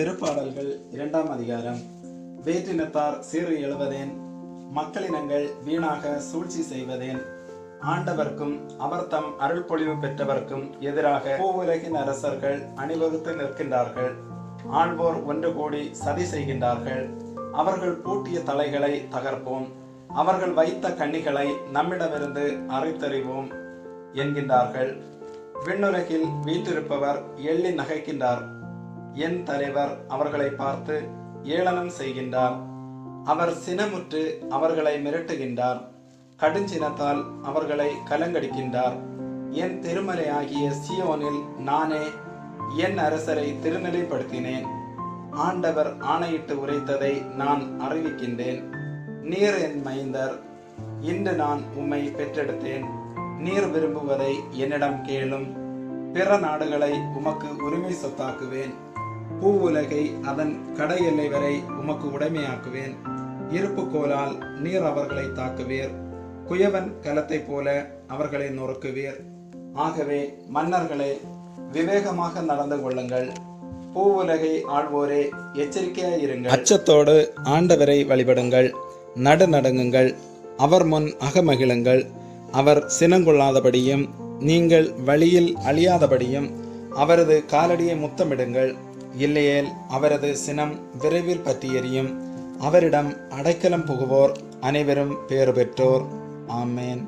திருப்பாடல்கள் இரண்டாம் அதிகாரம். வேற்றினத்தார் சீறு எழுவதேன் மக்களினங்கள் வீணாக சூழ்ச்சி செய்வதேன். ஆண்டவர்க்கும் அவர் தம் அருள் பொழிவு பெற்றவர்க்கும் எதிராக பூவுலகின் அரசர்கள் அணிவகுத்து நிற்கின்றார்கள். ஆள்வோர் ஒன்று கூடி சதி செய்கின்றார்கள். அவர்கள் பூட்டிய தலைகளை தகர்ப்போம். அவர்கள் வைத்த கண்ணிகளை நம்மிடமிருந்து அரைத்தறிவோம் என்கின்றார்கள். விண்ணுலகில் வீற்றிருப்பவர் எள்ளி நகைக்கின்றார். என் தலைவர் அவர்களை பார்த்து ஏளனம் செய்கின்றார். அவர் சினமுற்று அவர்களை மிரட்டுகின்றார். கடுஞ்சினத்தால் அவர்களை கலங்கடிக்கின்றார். என் திருமலையாகிய சியோனில் நானே என் அரசரை திருநிலைப்படுத்தினேன். ஆண்டவர் ஆணையிட்டு உரைத்ததை நான் அறிவிக்கின்றேன். நீர் என் மைந்தர் இன்று நான் உம்மை பெற்றெடுத்தேன். நீர் விரும்புவதை என்னிடம் கேளும். பிற நாடுகளை உமக்கு உரிமை சொத்தாக்குவேன். பூவுலகை அதன் கடை எல்லை வரை உமக்கு உடைமையாக்குவேன். இருப்பு கோலால் நீர் அவர்களை தாக்குவீர். குயவன் கலத்தைப் போல அவர்களை நொறுக்குவீர். ஆகவே மன்னர்களே விவேகமாக நடந்து கொள்ளுங்கள். பூவுலகை ஆள்வோரே எச்சரிக்கையாயிருங்கள் அச்சத்தோடு ஆண்டவரை வழிபடுங்கள். நடு நடுங்குங்கள். அவர் முன் அகமகிழுங்கள். அவர் சினங்கொள்ளாதபடியும் நீங்கள் வழியில் அழியாதபடியும் அவரது காலடியை முத்தமிடுங்கள். இல்லையேல் அவரது சினம் விரைவில் பற்றியரியும் அவரிடம் அடைக்கலம் புகுவோர் அனைவரும் பேறு பெற்றோர். ஆமேன்.